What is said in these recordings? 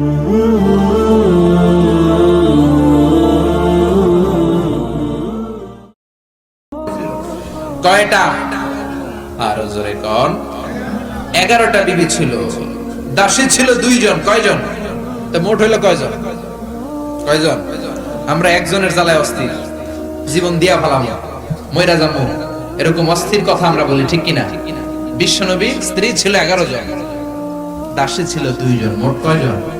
কয়টা? এগারোটা বিবি ছিল। দাসী ছিল দুইজন। কয়জন? মোট হইল কয়জন? কয়জন? আমরা একজনের জ্বালায় অস্থির। জীবন দিয়া ফেলাম। ময়রা যাব এরকম অস্থির কথা আমরা বলি, ঠিক কিনা? বিশ্বনবীর স্ত্রী ছিল এগারো জন। দাসী ছিল দুইজন। মোট কয়জন?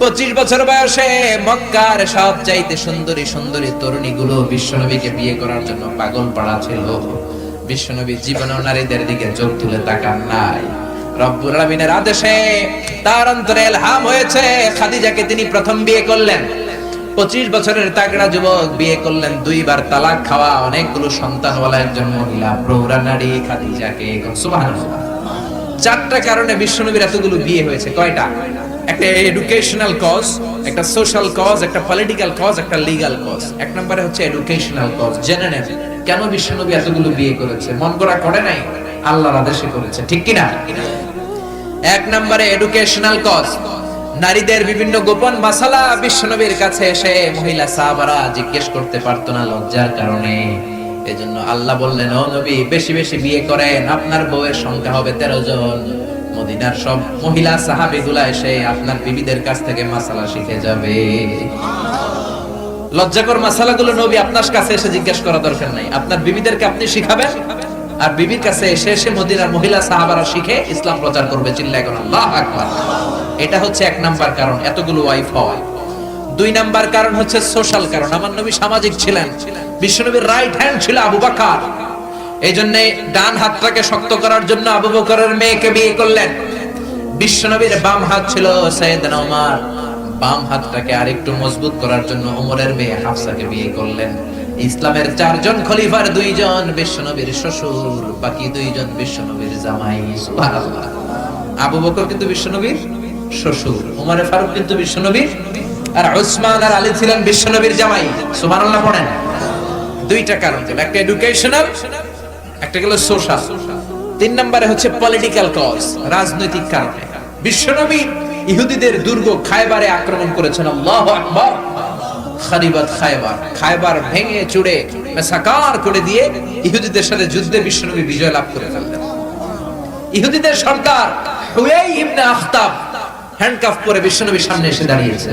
পঁচিশ বছর বয়সে মক্কার সব চাইতে সুন্দরী সুন্দরী তরুণী গুলো বিশ্বনবীকে বিয়ে করার জন্য পাগল পাড়া ছিল। বিশ্বনবী জীবনেও নারীদের দিকে চোখ তুলে তাকান নাই। আলামিনের আদেশে তার অন্তরে এলহাম হয়েছে, খাদিজাকে তিনি প্রথম বিয়ে করলেন। পঁচিশ বছরের তাগড়া যুবক বিয়ে করলেন, দুইবার তালাক খাওয়া, অনেকগুলো সন্তানওয়ালা, একজন মহিলা প্রৌরা নারী খাদিজাকে। সুবহানাল্লাহ। চারটা কারণে বিশ্বনবীর এতগুলো বিয়ে হয়েছে, কয়টা? একটা এডুকেশনাল কজ একটা সোশ্যাল কজ একটা পলিটিক্যাল কজ একটা লিগ্যাল কজ এক নম্বরে হচ্ছে এডুকেশনাল কজ জেনে নেন, কেন বিশ্বনবী এতগুলো বিয়ে করেছে? মন করা করে নাই? আল্লাহর আদেশে করেছে, ঠিক কিনা? এক নম্বরে এডুকেশনাল কজ নারীদের বিভিন্ন গোপন মাসালা বিশ্বনবীর কাছে এসে মহিলা সাহাবারা জিজ্ঞেস করতে পারতো না লজ্জার কারণে। এজন্য আল্লাহ বললেন, ও নবী, বেশি বেশি বিয়ে করেন, আপনার বউয়ের সংখ্যা হবে তেরো জন। মদিনার সব মহিলা সাহাবিগুলা এসে আপনার বিবিদের কাছ থেকে মাসালা শিখে যাবে। লজ্জাকর মাসালাগুলো নবী আপনার কাছে এসে জিজ্ঞেস করা দরকার নাই। আপনার বিবিদেরকে আপনি শিখাবেন, আর বিবির কাছে এসে এসে মদিনার মহিলা সাহাবারা শিখে ইসলাম প্রচার করবে। চিল্লা এখন আল্লাহ আকবার। এটা হচ্ছে এক নাম্বার কারণ, এতগুলো ওয়াইফ হওয়া। দুই নাম্বার কারণ হচ্ছে সোশ্যাল কারণ। আমার নবী সামাজিক ছিলেন, বিশ্বনবীর রাইট হ্যান্ড ছিল আবু বাকার। এই জন্য ডান হাতটাকে শক্ত করার জন্য আবু বকরের মেয়েকে বিয়ে করলেন। বিশ্বনবীর বাম হাত ছিল সৈয়দনা ওমর। বাম হাতটাকে আরেকটু মজবুত করার জন্য ওমরের মেয়ে হাফসাকে বিয়ে করলেন। ইসলামের চারজন খলিফার দুইজন বিশ্বনবীর শ্বশুর, বাকি দুইজন বিশ্বনবীর জামাই, সুবহানাল্লাহ। আবু বকর কিন্তু বিশ্বনবীর শ্বশুর উমরে ফারুক কিন্তু বিশ্বনবীর, আর উসমান আর আলী ছিলেন বিশ্বনবীর জামাই। সুবহানাল্লাহ পড়েন। দুইটা কারণ ছিল। একটা এডুকেশনাল একটা গেল সোশ্যাল তিন নম্বরে হচ্ছে পলিটিক্যাল কজ রাজনৈতিক কারণে। বিশ্বনবী ইহুদিদের দুর্গ খায়বারে আক্রমণ করেছেন, আল্লাহু আকবার। খারিবাত খায়বার খায়বার ভেঙে চুড়ে মেসাকার করে দিয়ে ইহুদিদের সাথে যুদ্ধে বিশ্বনবী বিজয় লাভ করে ফেললেন। ইহুদিদের সর্দার হুয়াই ইবনে আখতাব হ্যান্ডকাফ পরে বিশ্বনবীর সামনে এসে দাঁড়িয়েছে।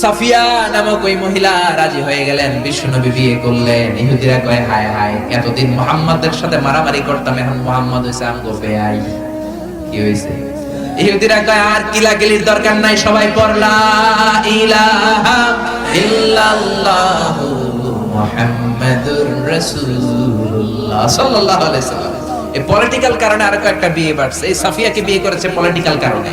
সাফিয়া নামক ওই মহিলা রাজি হয়ে গেলেন বিশ্বনবী বিয়ে করলেন। ইহুদিরা কয়, হায় হায়, এতদিন মোহাম্মদের সাথে মারামারি করতাম, এখন মোহাম্মদ হইছে আমগো বেআই। কি হইছে? ইহুদিরা কয়, আর দরকার নাই, সবাই পড়লা এই পলিটিক্যাল কারণে আরও একটা বিয়ে বাড়ছে। এই সাফিয়াকে বিয়ে করেছে? পলিটিক্যাল কারণে।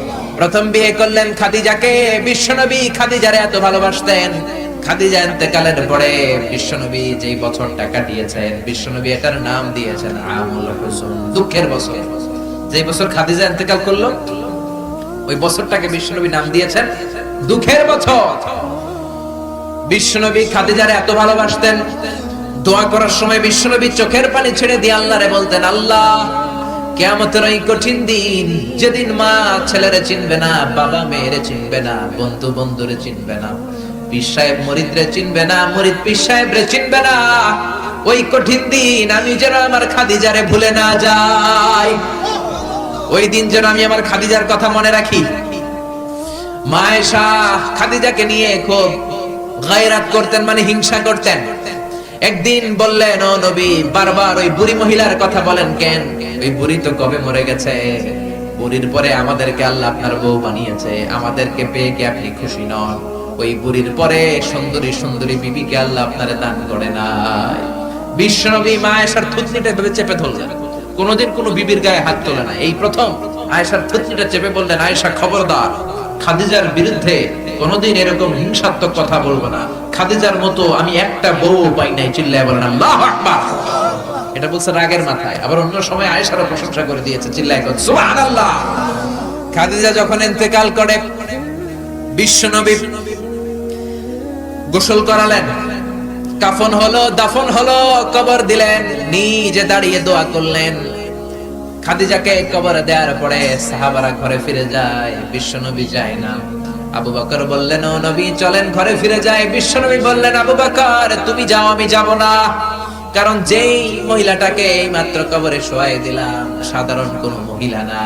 প্রথম বিয়ে করলেন খাদিজাকে। বিশ্বনবী খাদিজারে এত ভালোবাসতেন। খাদিজা পরে বিশ্বনবী বছরটা কাটিয়েছেন, বিশ্বনবী এটার নাম দিয়েছেন দুঃখের বছর। বছর খাদিজা করল, ওই বছরটাকে বিশ্বনবী নাম দিয়েছেন দুঃখের বছর। বিশ্বনবী খাদিজারে এত ভালোবাসতেন। দোয়া করার সময় বিশ্বনবী চোখের পানি ছেড়ে দিয়ে আল্লাহরে বলতেন, আল্লাহ কেয়ামতের ওই কঠিন দিন, যেদিন মা ছেলেরে চিনবে না, বাবা মেয়েরে চিনবে না, বন্ধু বন্ধুরে চিনবে না মরিদরে চিনবে না, মরিদ চিনবে না, ওই কঠিন দিন আমি যেন আমার খাদিজারে ভুলে না যাই। ওই দিন যেন আমি আমার খাদিজার কথা মনে রাখি। মায়েশা খাদিজাকে নিয়ে খুব গায়রাত করতেন মানে হিংসা করতেন। একদিন বললেন নবী, বারবার ওই বুড়ি মহিলার কথা বলেন কেন? ওই বুড়ি তো কবে মরে গেছে? বুড়ির পরে আমাদেরকে আল্লাহ আপনার বউ বানিয়েছে। আমাদেরকে পেয়ে কি আপনি খুশি নন? ওই বুড়ির পরে সুন্দরী সুন্দরী বিবিকে আল্লাহ আপনারে দান করে নাই। বিশ্বনবী মা আয়েশার থুতনিটা ভেবে চেপে ধরলেন। কোনোদিন কোনো বিবির গায়ে হাত তোলে না এই প্রথম আয়েশার থুতনিটা চেপে বললেন, আয়েশা খবরদার, খাদিজার বিরুদ্ধে কোনোদিন এরকম হিংসাত্মক কথা বলব না। খাদিজার মতো আমি একটা বউ পাই নাই, চিল্লায় বলেন, আল্লাহ আকবার। এটা বলছে রাগের মাথায়। আবার অন্য সময় আয়েশারও প্রশংসা করে দিয়েছে, চিল্লায় করে সুবহানাল্লাহ। খাদিজা যখন ইন্তেকাল করে, বিশ্বনবী গোসল করালেন। কাফন হলো, দাফন হলো, কবর দিলেন, নিজে দাঁড়িয়ে দোয়া করলেন। খাদিজাকে কবরে দেওয়ার পরে সাহাবারা ঘরে ফিরে যায়, বিশ্বনবী যায় না। আবু বকর বললেন, ও নবী, চলেন ঘরে ফিরে যায় বিশ্বনবী বললেন, আবু বকর, তুমি যাও, আমি যাব না। কারণ যেই মহিলাটাকে এই মাত্র কবরে শোয়াই দিলাম, সাধারণ কোন মহিলা না।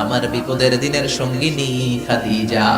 আমার বিপদের দিনের সঙ্গিনী খাদিজা।